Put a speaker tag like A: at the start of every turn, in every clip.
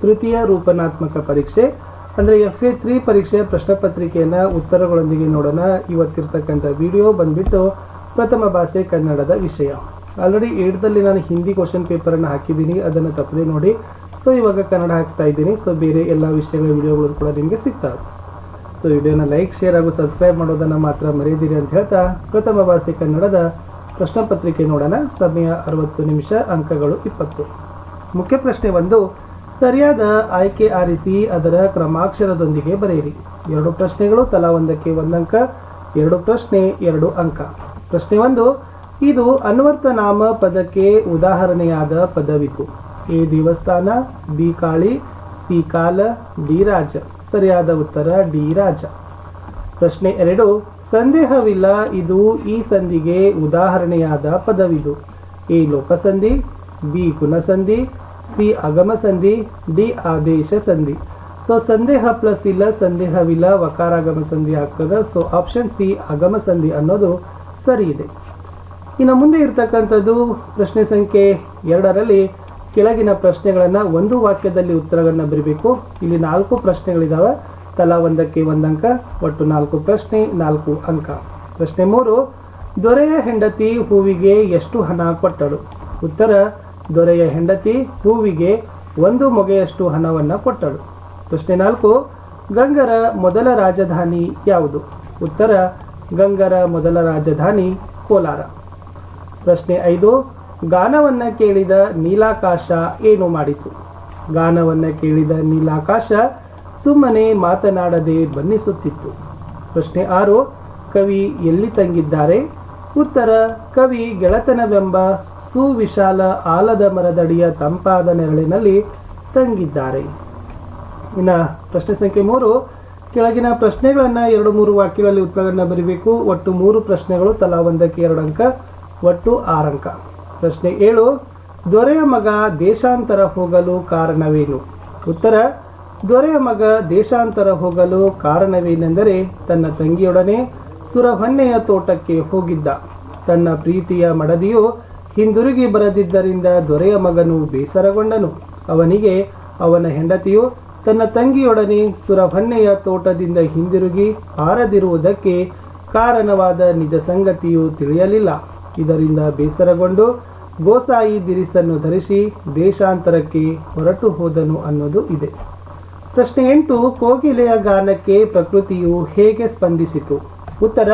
A: ತೃತೀಯ ರೂಪನಾತ್ಮಕ ಪರೀಕ್ಷೆ. ಅಂದರೆ ಎಫ್ ಎ ತ್ರೀ ಪರೀಕ್ಷೆ ಪ್ರಶ್ನೆ ಪತ್ರಿಕೆಯನ್ನು ಉತ್ತರಗಳೊಂದಿಗೆ ನೋಡೋಣ. ಇವತ್ತಿರ್ತಕ್ಕಂಥ ವಿಡಿಯೋ ಬಂದ್ಬಿಟ್ಟು ಪ್ರಥಮ ಭಾಷೆ ಕನ್ನಡದ ವಿಷಯ. ಆಲ್ರೆಡಿ ಏಟ್ದಲ್ಲಿ ನಾನು ಹಿಂದಿ ಕ್ವಶನ್ ಪೇಪರನ್ನು ಹಾಕಿದ್ದೀನಿ. ಅದನ್ನು ತಪ್ಪದೆ ನೋಡಿ. ಸೊ ಇವಾಗ ಕನ್ನಡ ಹಾಕ್ತಾ ಇದ್ದೀನಿ. ಸೊ ಬೇರೆ ಎಲ್ಲ ವಿಷಯಗಳ ವಿಡಿಯೋಗಳು ಕೂಡ ನಿಮಗೆ ಸಿಗ್ತವೆ. ಸೊ ವಿಡಿಯೋನ ಲೈಕ್ ಶೇರ್ ಹಾಗೂ ಸಬ್ಸ್ಕ್ರೈಬ್ ಮಾಡೋದನ್ನು ಮಾತ್ರ ಮರೆಯದಿರಿ ಅಂತ ಹೇಳ್ತಾ ಪ್ರಥಮ ಭಾಷೆ ಕನ್ನಡದ ಪ್ರಶ್ನೆ ಪತ್ರಿಕೆ ನೋಡೋಣ. ಸಮಯ ಅರವತ್ತು ನಿಮಿಷ, ಅಂಕಗಳು ಇಪ್ಪತ್ತು. ಮುಖ್ಯ ಪ್ರಶ್ನೆ ಒಂದು ಸರಿಯಾದ ಆಯ್ಕೆ ಆರಿಸಿ ಅದರ ಕ್ರಮಾಕ್ಷರದೊಂದಿಗೆ ಬರೆಯಿರಿ. ಎರಡು ಪ್ರಶ್ನೆಗಳು ತಲಾ ಒಂದಕ್ಕೆ ಒಂದಂಕ ಎರಡು ಪ್ರಶ್ನೆ, ಎರಡು ಅಂಕ. ಪ್ರಶ್ನೆ ಒಂದು, ಇದು ಅನ್ವರ್ಥ ನಾಮ ಪದಕ್ಕೆ ಉದಾಹರಣೆಯಾದ ಪದವಿತು ಎ ದೇವಸ್ಥಾನ, ಬಿ ಕಾಳಿ, ಸಿ ಕಾಲ, ಡಿ ರಾಜ. ಸರಿಯಾದ ಉತ್ತರ, ಡಿ ರಾಜ. ಪ್ರಶ್ನೆ ಎರಡು, ಸಂದೇಹವಿಲ್ಲ, ಇದು ಈ ಸಂಧಿಗೆ ಉದಾಹರಣೆಯಾದ ಪದವಿದು. ಎ ಲೋಕಸಂಧಿ, ಬಿ ಗುಣಸಂಧಿ ಸಿ ಅಗಮ ಸಂಧಿ, ಡಿ ಆದೇಶ ಸಂಧಿ. ಸೊ ಸಂದೇಹ ಪ್ಲಸ್ ಇಲ್ಲ, ಸಂದೇಹವಿಲ್ಲ, ವಕಾರಾಗಮ ಸಂಧಿ ಆಗ್ತದೆ. ಸೊ ಆಪ್ಷನ್ ಸಿ ಅಗಮ ಸಂಧಿ ಅನ್ನೋದು ಸರಿ ಇದೆ ಇನ್ನು ಮುಂದೆ ಇರತಕ್ಕಂಥದ್ದು ಪ್ರಶ್ನೆ ಸಂಖ್ಯೆ ಎರಡರಲ್ಲಿ ಕೆಳಗಿನ ಪ್ರಶ್ನೆಗಳನ್ನು ಒಂದು ವಾಕ್ಯದಲ್ಲಿ ಉತ್ತರಗಳನ್ನು ಬರೀಬೇಕು. ಇಲ್ಲಿ ನಾಲ್ಕು ಪ್ರಶ್ನೆಗಳಿದಾವೆ. ತಲಾ ಒಂದಕ್ಕೆ ಒಂದಂಕ ಒಟ್ಟು ನಾಲ್ಕು ಪ್ರಶ್ನೆ, ನಾಲ್ಕು ಅಂಕ. ಪ್ರಶ್ನೆ ಮೂರು, ದೊರೆಯ ಹೆಂಡತಿ ಹೂವಿಗೆ ಎಷ್ಟು ಹಣ ಕೊಟ್ಟಳು? ಉತ್ತರ ದೊರೆಯ ಹೆಂಡತಿ ಹೂವಿಗೆ ಒಂದು ಮೊಗೆಯಷ್ಟು ಹಣವನ್ನು ಕೊಟ್ಟಳು. ಪ್ರಶ್ನೆ ನಾಲ್ಕು, ಗಂಗರ ಮೊದಲ ರಾಜಧಾನಿ ಯಾವುದು? ಉತ್ತರ, ಗಂಗರ ಮೊದಲ ರಾಜಧಾನಿ ಕೋಲಾರ. ಪ್ರಶ್ನೆ ಐದು, ಗಾನವನ್ನ ಕೇಳಿದ ನೀಲಾಕಾಶ ಏನು ಮಾಡಿತು? ಗಾನವನ್ನ ಕೇಳಿದ ನೀಲಾಕಾಶ ಸುಮ್ಮನೆ ಮಾತನಾಡದೆ ಬನ್ನಿಸುತ್ತಿತ್ತು. ಪ್ರಶ್ನೆ ಆರು, ಕವಿ ಎಲ್ಲಿ ತಂಗಿದ್ದಾರೆ? ಉತ್ತರ, ಕವಿ ಗೆಳತನವೆಂಬ ಸುವಿಶಾಲ ಆಲದ ಮರದಡಿಯ ತಂಪಾದ ನೆರಳಿನಲ್ಲಿ ತಂಗಿದ್ದಾರೆ. ಇನ್ನು ಪ್ರಶ್ನೆ ಸಂಖ್ಯೆ ಮೂರು, ಕೆಳಗಿನ ಪ್ರಶ್ನೆಗಳನ್ನು ಎರಡು ಮೂರು ವಾಕ್ಯಗಳಲ್ಲಿ ಉತ್ತರಗಳನ್ನು ಬರೀಬೇಕು. ಒಟ್ಟು ಮೂರು ಪ್ರಶ್ನೆಗಳು, ತಲಾ ಒಂದಕ್ಕೆ ಎರಡು ಅಂಕ, ಒಟ್ಟು ಆರಂಕ ಪ್ರಶ್ನೆ ಏಳು, ದೊರೆಯ ಮಗ ದೇಶಾಂತರ ಹೋಗಲು ಕಾರಣವೇನು? ಉತ್ತರ, ದೊರೆಯ ಮಗ ದೇಶಾಂತರ ಹೋಗಲು ಕಾರಣವೇನೆಂದರೆ ತನ್ನ ತಂಗಿಯೊಡನೆ ಸುರಹೊನ್ನೆಯ ತೋಟಕ್ಕೆ ಹೋಗಿದ್ದ. ತನ್ನ ಪ್ರೀತಿಯ ಮಡದಿಯು ಹಿಂದಿರುಗಿ ಬರದಿದ್ದರಿಂದ ದೊರೆಯ ಮಗನು ಬೇಸರಗೊಂಡನು. ಅವನಿಗೆ, ಅವನ ಹೆಂಡತಿಯು ತನ್ನ ತಂಗಿಯೊಡನೆ ಸುರಭಣ್ಣೆಯ ತೋಟದಿಂದ ಹಿಂದಿರುಗಿ ಹಾರದಿರುವುದಕ್ಕೆ ಕಾರಣವಾದ ನಿಜ ಸಂಗತಿಯು ತಿಳಿಯಲಿಲ್ಲ. ಇದರಿಂದ ಬೇಸರಗೊಂಡು ಗೋಸಾಯಿ ದಿರಿಸನ್ನು ಧರಿಸಿ ದೇಶಾಂತರಕ್ಕೆ ಹೊರಟು ಹೋದನು ಅನ್ನೋದು ಇದೆ. ಪ್ರಶ್ನೆ ಎಂಟು, ಕೋಗಿಲೆಯ ಗಾನಕ್ಕೆ ಪ್ರಕೃತಿಯು ಹೇಗೆ ಸ್ಪಂದಿಸಿತು? ಉತ್ತರ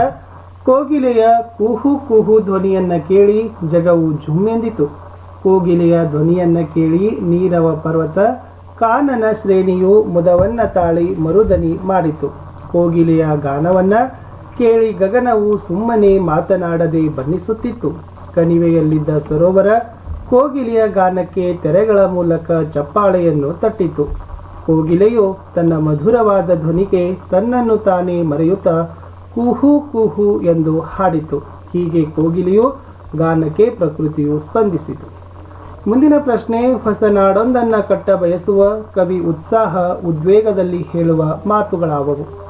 A: ಕೋಗಿಲೆಯ ಕುಹು ಕುಹು ಧ್ವನಿಯನ್ನು ಕೇಳಿ ಜಗವು ಜುಮ್ಮೆಂದಿತು ಕೋಗಿಲೆಯ ಧ್ವನಿಯನ್ನು ಕೇಳಿ ನೀರವ ಪರ್ವತ, ಕಾನನ ಶ್ರೇಣಿಯು ಮುದವನ್ನ ತಾಳಿ ಮರುದನಿ ಮಾಡಿತು. ಕೋಗಿಲೆಯ ಗಾನವನ್ನ ಕೇಳಿ ಗಗನವು ಸುಮ್ಮನೆ ಮಾತನಾಡದೆ ಬಣ್ಣಿಸುತ್ತಿತ್ತು ಕಣಿವೆಯಲ್ಲಿದ್ದ ಸರೋವರ ಕೋಗಿಲೆಯ ಗಾನಕ್ಕೆ ತೆರೆಗಳ ಮೂಲಕ ಚಪ್ಪಾಳೆಯನ್ನು ತಟ್ಟಿತು. ಕೋಗಿಲೆಯು ತನ್ನ ಮಧುರವಾದ ಧ್ವನಿಗೆ ತನ್ನನ್ನು ತಾನೇ ಮರೆಯುತ್ತಾ ಕೂಹು ಕುಹು ಎಂದು ಹಾಡಿತು. ಹೀಗೆ ಕೋಗಿಲೆಯು ಗಾನಕ್ಕೆ ಪ್ರಕೃತಿಯು ಸ್ಪಂದಿಸಿತು. ಮುಂದಿನ ಪ್ರಶ್ನೆ, ಹೊಸ ನಾಡೊಂದನ್ನು ಕಟ್ಟ ಬಯಸುವ ಕವಿ ಉತ್ಸಾಹ ಉದ್ವೇಗದಲ್ಲಿ ಹೇಳುವ ಮಾತುಗಳಾವವು.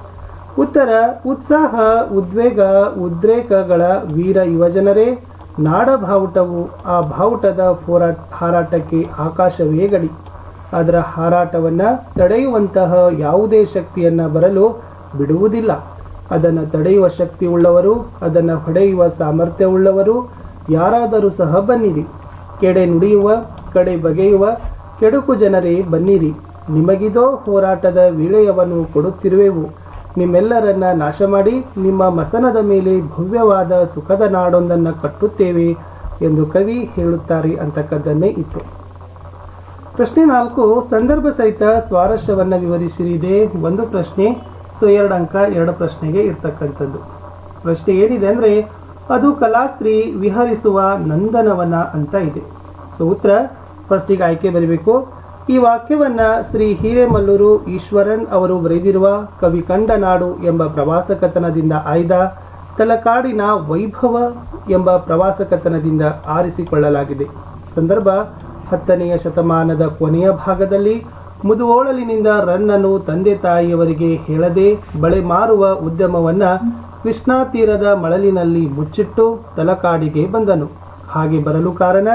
A: ಉತ್ತರ, ಉತ್ಸಾಹ, ಉದ್ವೇಗ, ಉದ್ರೇಕಗಳ ವೀರ ಯುವಜನರೇ ನಾಡ ಬಾವುಟವು ಆ ಬಾವುಟದ ಹೋರಾಟ ಹಾರಾಟಕ್ಕೆ ಆಕಾಶವೇ ಗಡಿ. ಅದರ ಹಾರಾಟವನ್ನು ತಡೆಯುವಂತಹ ಯಾವುದೇ ಶಕ್ತಿಯನ್ನು ಬರಲು ಬಿಡುವುದಿಲ್ಲ. ಅದನ್ನು ತಡೆಯುವ ಶಕ್ತಿ ಉಳ್ಳವರು ಅದನ್ನು ಹೊಡೆಯುವ ಸಾಮರ್ಥ್ಯವುಳ್ಳವರು. ಯಾರಾದರೂ ಸಹ ಬನ್ನಿರಿ. ಕೆಡೆ ನುಡಿಯುವ, ಕಡೆ ಬಗೆಯುವ, ಕೆಡುಕು ಜನರೇ ಬನ್ನಿರಿ. ನಿಮಗಿದೋ ಹೋರಾಟದ ವಿಳಯವನ್ನು ಕೊಡುತ್ತಿರುವೆವು. ನಿಮ್ಮೆಲ್ಲರನ್ನ ನಾಶ ಮಾಡಿ ನಿಮ್ಮ ಮಸನದ ಮೇಲೆ ಭವ್ಯವಾದ ಸುಖದ ನಾಡೊಂದನ್ನು ಕಟ್ಟುತ್ತೇವೆ ಎಂದು ಕವಿ ಹೇಳುತ್ತಾರೆ ಅಂತಕ್ಕದ್ದನ್ನೇ ಇತ್ತು. ಪ್ರಶ್ನೆ ನಾಲ್ಕು, ಸಂದರ್ಭ ಸಹಿತ ಸ್ವಾರಸ್ಯವನ್ನು ವಿವರಿಸಿರಿದೆ ಒಂದು ಪ್ರಶ್ನೆ. ಸೊ ಎರಡು ಅಂಕ, ಎರಡು ಪ್ರಶ್ನೆಗೆ ಇರ್ತಕ್ಕಂಥದ್ದು. ಪ್ರಶ್ನೆ ಏನಿದೆ ಅಂದರೆ, ಅದು ಕಲಾಸ್ತ್ರೀ ವಿಹರಿಸುವ ನಂದನವನ ಅಂತ ಇದೆ. ಸೊ ಉತ್ತರ ಫಸ್ಟಿಗೆ ಆಯ್ಕೆ ಬರಬೇಕು. ಈ ವಾಕ್ಯವನ್ನ ಶ್ರೀ ಹಿರೇಮಲ್ಲೂರು ಈಶ್ವರನ್ ಅವರು ಬರೆದಿರುವ ಕವಿ ಕಂಡನಾಡು ಎಂಬ ಪ್ರವಾಸ ಕಥನದಿಂದ ಆಯ್ದ ತಲಕಾಡಿನ ವೈಭವ ಎಂಬ ಪ್ರವಾಸ ಕಥನದಿಂದ ಆರಿಸಿಕೊಳ್ಳಲಾಗಿದೆ. ಸಂದರ್ಭ, ಹತ್ತನೆಯ ಶತಮಾನದ ಕೊನೆಯ ಭಾಗದಲ್ಲಿ ಮುದುವೋಳಲಿನಿಂದ ರನ್ನನು ತಂದೆ ತಾಯಿಯವರಿಗೆ ಹೇಳದೆ ಬಳೆ ಮಾರುವ ಉದ್ಯಮವನ್ನ ಕೃಷ್ಣಾ ತೀರದ ಮಳಲಿನಲ್ಲಿ ಮುಚ್ಚಿಟ್ಟು ತಲಕಾಡಿಗೆ ಬಂದನು. ಹಾಗೆ ಬರಲು ಕಾರಣ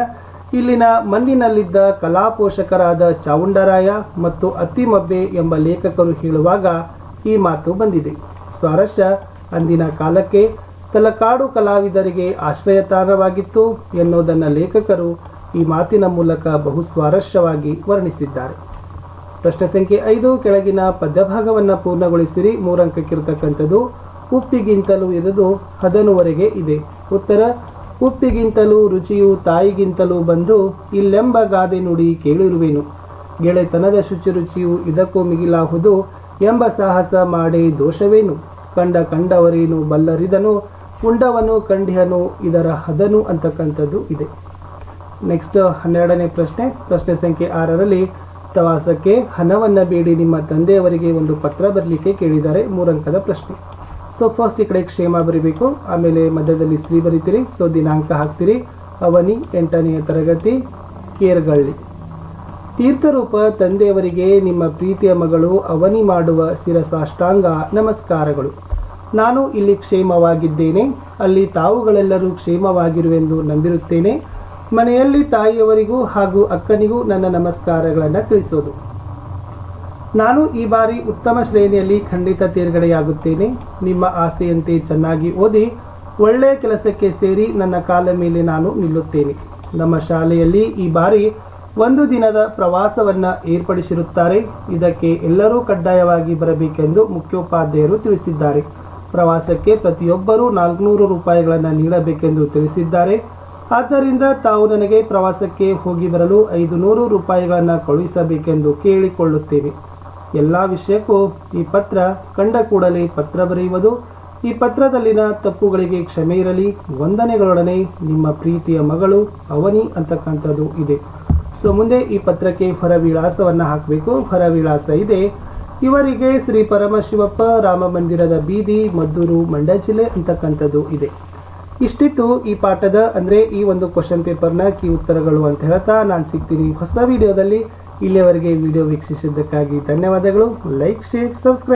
A: ಇಲ್ಲಿನ ಮಣ್ಣಿನಲ್ಲಿದ್ದ ಕಲಾಪೋಷಕರಾದ ಚಾವುಂಡರಾಯ ಮತ್ತು ಅತ್ತಿಮಬ್ಬೆ ಎಂಬ ಲೇಖಕರು ಹೇಳುವಾಗ ಈ ಮಾತು ಬಂದಿದೆ. ಸ್ವಾರಸ್ಯ, ಅಂದಿನ ಕಾಲಕ್ಕೆ ತಲಕಾಡು ಕಲಾವಿದರಿಗೆ ಆಶ್ರಯ ತಾಣವಾಗಿತ್ತು ಎನ್ನುವುದನ್ನು ಲೇಖಕರು ಈ ಮಾತಿನ ಮೂಲಕ ಬಹು ಸ್ವಾರಸ್ಯವಾಗಿ ವರ್ಣಿಸಿದ್ದಾರೆ. ಪ್ರಶ್ನೆ ಸಂಖ್ಯೆ ಐದು, ಕೆಳಗಿನ ಪದ್ಯಭಾಗವನ್ನು ಪೂರ್ಣಗೊಳಿಸಿರಿ. ಮೂರಂಕಕ್ಕಿರ್ತಕ್ಕಂಥದ್ದು, ಉಪ್ಪಿಗಿಂತಲೂ ಇರದು ಹದನುವರೆಗೆ ಇದೆ. ಉತ್ತರ, ಉಪ್ಪಿಗಿಂತಲೂ ರುಚಿಯು ತಾಯಿಗಿಂತಲೂ ಬಂದು ಇಲ್ಲೆಂಬ ಗಾದೆ ನುಡಿ ಕೇಳಿರುವೆನು. ಗೆಳೆತನದ ಶುಚಿ ರುಚಿಯು ಇದಕ್ಕೂ ಮಿಗಿಲಾಹುದು ಎಂಬ ಸಾಹಸ ಮಾಡಿ ದೋಷವೇನು? ಕಂಡ ಕಂಡವರೇನು ಬಲ್ಲರಿದನು? ಉಂಡವನು ಕಂಡಿಹನು, ಇದರ ಹದನು ಅಂತಕ್ಕಂಥದ್ದು ಇದೆ. ನೆಕ್ಸ್ಟ್ ಹನ್ನೆರಡನೇ ಪ್ರಶ್ನೆ. ಪ್ರಶ್ನೆ ಸಂಖ್ಯೆ ಆರರಲ್ಲಿ ಪ್ರವಾಸಕ್ಕೆ ಹಣವನ್ನು ಬೇಡಿ ನಿಮ್ಮ ತಂದೆಯವರಿಗೆ ಒಂದು ಪತ್ರ ಬರಲಿಕ್ಕೆ ಕೇಳಿದ್ದಾರೆ ಮೂರಂಕದ ಪ್ರಶ್ನೆ ಸೊ ಫಸ್ಟ್ ಈ ಕಡೆ ಕ್ಷೇಮ ಬರೀಬೇಕು ಆಮೇಲೆ ಮಧ್ಯದಲ್ಲಿ ಸ್ತ್ರೀ ಬರೀತೀರಿ ಸೊ ದಿನಾಂಕ ಹಾಕ್ತೀರಿ ಅವನಿ ಎಂಟನೆಯ ತರಗತಿ ಕೇರ್ಗಳ್ಳಿ ತೀರ್ಥರೂಪ ತಂದೆಯವರಿಗೆ ನಿಮ್ಮ ಪ್ರೀತಿಯ ಮಗಳು ಅವನಿ ಮಾಡುವ ಶಿರಸಾಷ್ಟಾಂಗ ನಮಸ್ಕಾರಗಳು ನಾನು ಇಲ್ಲಿ ಕ್ಷೇಮವಾಗಿದ್ದೇನೆ ಅಲ್ಲಿ ತಾವುಗಳೆಲ್ಲರೂ ಕ್ಷೇಮವಾಗಿರುವೆಂದು ನಂಬಿರುತ್ತೇನೆ ಮನೆಯಲ್ಲಿ ತಾಯಿಯವರಿಗೂ ಹಾಗೂ ಅಕ್ಕನಿಗೂ ನನ್ನ ನಮಸ್ಕಾರಗಳನ್ನು ತಿಳಿಸೋದು. ನಾನು ಈ ಬಾರಿ ಉತ್ತಮ ಶ್ರೇಣಿಯಲ್ಲಿ ಖಂಡಿತ ತೇರ್ಗಡೆಯಾಗುತ್ತೇನೆ. ನಿಮ್ಮ ಆಸೆಯಂತೆ ಚೆನ್ನಾಗಿ ಓದಿ ಒಳ್ಳೆಯ ಕೆಲಸಕ್ಕೆ ಸೇರಿ ನನ್ನ ಕಾಲ ಮೇಲೆ ನಾನು ನಿಲ್ಲುತ್ತೇನೆ. ನಮ್ಮ ಶಾಲೆಯಲ್ಲಿ ಈ ಬಾರಿ ಒಂದು ದಿನದ ಪ್ರವಾಸವನ್ನು ಏರ್ಪಡಿಸಿರುತ್ತಾರೆ. ಇದಕ್ಕೆ ಎಲ್ಲರೂ ಕಡ್ಡಾಯವಾಗಿ ಬರಬೇಕೆಂದು ಮುಖ್ಯೋಪಾಧ್ಯಾಯರು ತಿಳಿಸಿದ್ದಾರೆ. ಪ್ರವಾಸಕ್ಕೆ ಪ್ರತಿಯೊಬ್ಬರೂ ನಾಲ್ಕುನೂರು ರೂಪಾಯಿಗಳನ್ನು ನೀಡಬೇಕೆಂದು ತಿಳಿಸಿದ್ದಾರೆ. ಆದ್ದರಿಂದ ತಾವು ನನಗೆ ಪ್ರವಾಸಕ್ಕೆ ಹೋಗಿ ಬರಲು ಐದು ನೂರು ರೂಪಾಯಿಗಳನ್ನು ಕಳುಹಿಸಬೇಕೆಂದು ಕೇಳಿಕೊಳ್ಳುತ್ತೇವೆ. ಎಲ್ಲ ವಿಷಯಕ್ಕೂ ಈ ಪತ್ರ ಕಂಡ ಕೂಡಲೇ ಪತ್ರ ಬರೆಯುವುದು, ಈ ಪತ್ರದಲ್ಲಿನ ತಪ್ಪುಗಳಿಗೆ ಕ್ಷಮೆ ಇರಲಿ, ವಂದನೆಗಳೊಡನೆ ನಿಮ್ಮ ಪ್ರೀತಿಯ ಮಗಳು ಅವನಿ ಅಂತಕ್ಕಂಥದ್ದು ಇದೆ. ಸೊ ಮುಂದೆ ಈ ಪತ್ರಕ್ಕೆ ಹೊರ ವಿಳಾಸವನ್ನು ಹಾಕಬೇಕು. ಹೊರ ವಿಳಾಸ ಇದೆ, ಇವರಿಗೆ ಶ್ರೀ ಪರಮಶಿವಪ್ಪ ರಾಮ ಮಂದಿರದ ಬೀದಿ ಮದ್ದೂರು ಮಂಡ್ಯ ಜಿಲ್ಲೆ ಅಂತಕ್ಕಂಥದ್ದು ಇದೆ. ಇಷ್ಟಿತ್ತು ಈ ಪಾಠದ ಅಂದರೆ ಈ ಒಂದು ಕ್ವಶನ್ ಪೇಪರ್ನ ಕೀ ಉತ್ತರಗಳು ಅಂತ ಹೇಳ್ತಾ ನಾನು ಸಿಗ್ತೀನಿ. ಹೊಸ ವಿಡಿಯೋದಲ್ಲಿ ಇಲ್ಲಿಯವರೆಗೆ ವಿಡಿಯೋ ವೀಕ್ಷಿಸಿದ್ದಕ್ಕಾಗಿ ಧನ್ಯವಾದಗಳು. Like share subscribe